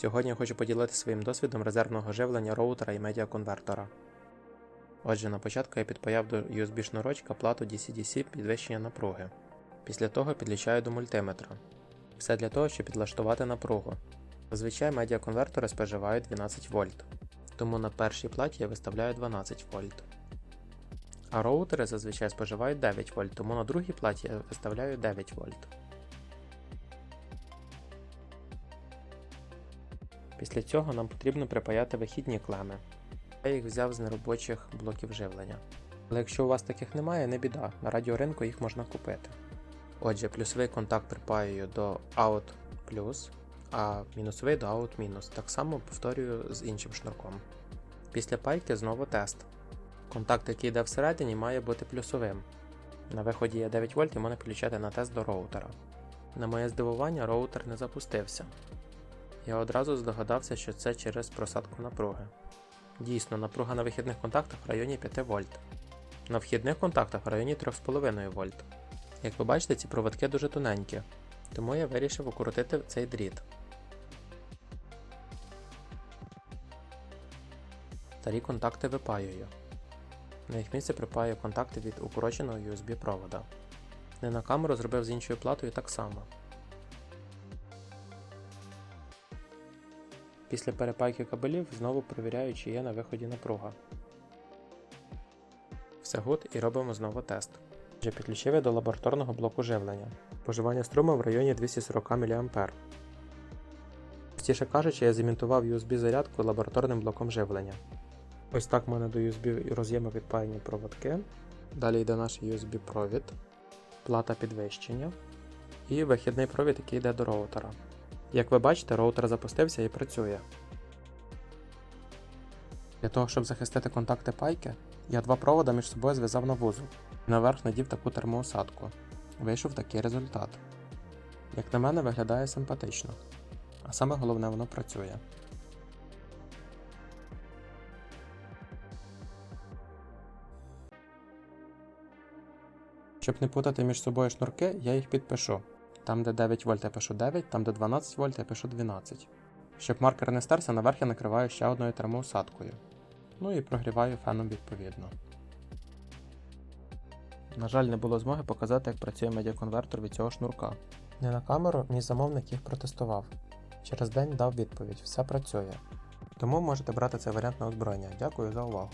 Сьогодні я хочу поділитися своїм досвідом резервного живлення роутера і медіаконвертора. Отже, на початку я підпаяв до USB шнурочка плату DC-DC підвищення напруги. Після того підлічаю до мультиметра. Все для того, щоб підлаштувати напругу. Зазвичай медіаконвертори споживають 12 вольт, тому на першій платі я виставляю 12 вольт. А роутери зазвичай споживають 9 вольт, тому на другій платі я виставляю 9 вольт. Після цього нам потрібно припаяти вихідні клеми. Я їх взяв з неробочих блоків живлення. Але якщо у вас таких немає, не біда, на радіоринку їх можна купити. Отже, плюсовий контакт припаюю до Out плюс, а мінусовий до Out мінус. Так само повторюю з іншим шнурком. Після пайки знову тест. Контакт, який йде всередині, має бути плюсовим. На виході є 9 вольт і можна підключати на тест до роутера. На моє здивування, роутер не запустився. Я одразу здогадався, що це через просадку напруги. Дійсно, напруга на вихідних контактах в районі 5 вольт. На вхідних контактах в районі 3,5 вольт. Як ви бачите, ці проводки дуже тоненькі, тому я вирішив укоротити цей дріт. Старі контакти випаюю. На їх місце припаю контакти від укороченого USB провода. Не на камеру зробив з іншою платою так само. Після перепайки кабелів знову перевіряю, чи є на виході напруга. Все гуд і робимо знову тест. Вже підключив я до лабораторного блоку живлення. Споживання струму в районі 240 мА. Простіше кажучи, я зімітував USB зарядку лабораторним блоком живлення. Ось так в мене до USB роз'єму відпаяні проводки. Далі йде наш USB провід, плата підвищення і вихідний провід, який йде до роутера. Як ви бачите, роутер запустився і працює. Для того, щоб захистити контакти пайки, я два провода між собою зв'язав на вузол і наверх надів таку термоусадку. Вийшов такий результат. Як на мене, виглядає симпатично, а саме головне воно працює. Щоб не путати між собою шнурки, я їх підпишу. Там, де 9 вольт, я пишу 9, там, де 12 вольт, я пишу 12. Щоб маркер не стерся, наверх я накриваю ще одною термоусадкою. Ну і прогріваю феном відповідно. На жаль, не було змоги показати, як працює медіаконвертор від цього шнурка. Не на камеру, мій замовник їх протестував. Через день дав відповідь, все працює. Тому можете брати цей варіант на озброєння. Дякую за увагу.